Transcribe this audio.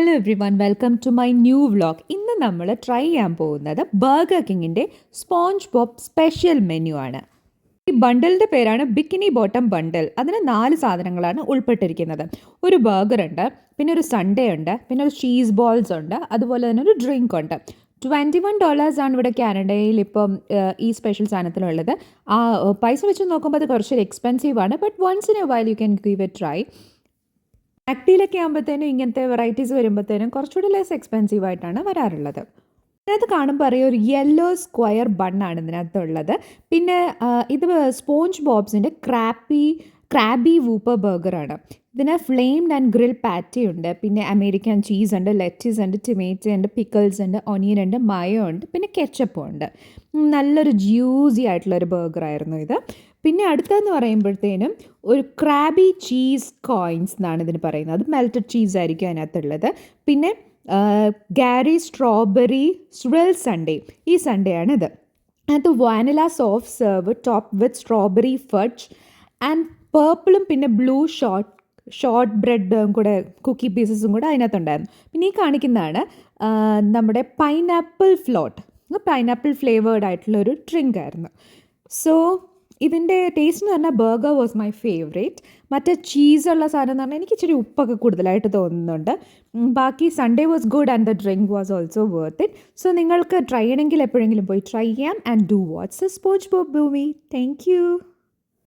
Hello everyone welcome to my new vlog ഇന്ന് നമ്മൾ try ചെയ്യാൻ പോകുന്നത് ബർഗർ കിങ്ങിന്റെ സ്പോഞ്ച് ബോബ് സ്പെഷ്യൽ മെനു ആണ്. ഈ ബണ്ടലിന്റെ പേരാണ് ബിക്കിനി ബോട്ടം ബണ്ടൽ അതിന് നാല് സാധനങ്ങളാണ് ഉൾപ്പെട്ടിരിക്കുന്നത്. ഒരു ബർഗർ ഉണ്ട് പിന്നെ ഒരു സൺഡേ ഉണ്ട് പിന്നെ ഒരു ചീസ് ബോൾസ് ഉണ്ട് അതുപോലെ തന്നെ ഒരു ഡ്രിങ്ക് ഉണ്ട്. ട്വന്റി വൺ ഡോളേഴ്സാണ് ഇവിടെ കാനഡയിൽ ഇപ്പം ഈ സ്പെഷ്യൽ സാധനത്തിലുള്ളത്. ആ പൈസ വെച്ച് നോക്കുമ്പോൾ അത് കുറച്ചൊരു എക്സ്പെൻസീവ് ആണ് but once in a while you can give a try ആക്ടിയിലൊക്കെ ആകുമ്പോഴത്തേനും ഇങ്ങനത്തെ വെറൈറ്റീസ് വരുമ്പോഴത്തേനും കുറച്ചുകൂടി ലെസ് എക്സ്പെൻസീവ് ആയിട്ടാണ് വരാറുള്ളത്. ഇതിനകത്ത് കാണുമ്പോൾ അറിയാം ഒരു യെല്ലോ സ്ക്വയർ ബണ്ണാണ് ഇതിനകത്തുള്ളത്. പിന്നെ ഇത് സ്പോഞ്ച് ബോബ്സിന്റെ ക്രാപ്പി ക്രാബി വൂപ്പർ ബർഗറാണ് ഇതിന് ഫ്ലെയിംഡ് ആൻഡ് ഗ്രിൽ പാറ്റി ഉണ്ട്. പിന്നെ അമേരിക്കൻ ചീസ് ഉണ്ട് ലെറ്റീസ് ഉണ്ട് ടൊമാറ്റോ ഉണ്ട് പിക്കിൾസ് ഉണ്ട് ഒനിയൻ ഉണ്ട് മയോ ഉണ്ട് പിന്നെ കെച്ചപ്പും ഉണ്ട്. നല്ലൊരു ജ്യൂസി ആയിട്ടുള്ളൊരു ബർഗറായിരുന്നു ഇത്. പിന്നെ അടുത്തതെന്ന് പറയുമ്പോഴത്തേനും ഒരു ക്രാബി ചീസ് കോയിൻസ് എന്നാണ് ഇതിന് പറയുന്നത്. അത് മെൽറ്റഡ് ചീസ് ആയിരിക്കും അതിനകത്തുള്ളത്. പിന്നെ ഗാരി സ്ട്രോബെറി സ്വിൽ സൺഡേ ഈ സൺഡേ ആണ് ഇത്. അതിനകത്ത് vanilla soft serve top with strawberry fudge and പേർപ്പിളും പിന്നെ ബ്ലൂ ഷോർട്ട് ഷോർട്ട് ബ്രെഡും കൂടെ കുക്കി പീസസും കൂടെ അതിനകത്തുണ്ടായിരുന്നു. പിന്നെ ഈ കാണിക്കുന്നതാണ് നമ്മുടെ പൈനാപ്പിൾ ഫ്ലോട്ട് പൈനാപ്പിൾ ഫ്ലേവേർഡ് ആയിട്ടുള്ള ഒരു ഡ്രിങ്ക് ആയിരുന്നു. സോ ഇതിന്റെ ടേസ്റ്റ് എന്ന് പറഞ്ഞാൽ ബർഗർ വാസ് മൈ ഫേവറേറ്റ് മറ്റേ ചീസുള്ള സാധനം എന്ന് പറഞ്ഞാൽ എനിക്ക് ഇച്ചിരി ഉപ്പൊക്കെ കൂടുതലായിട്ട് തോന്നുന്നുണ്ട്. ബാക്കി sundae was good and the drink was also worth it so നിങ്ങൾക്ക് ട്രൈ ചെയ്യണമെങ്കിൽ എപ്പോഴെങ്കിലും പോയി ട്രൈ ചെയ്യാം ആൻഡ് ഡു വാട്ട്സ് സ്പോച്ച് ബോബ് ബൂമി താങ്ക് യു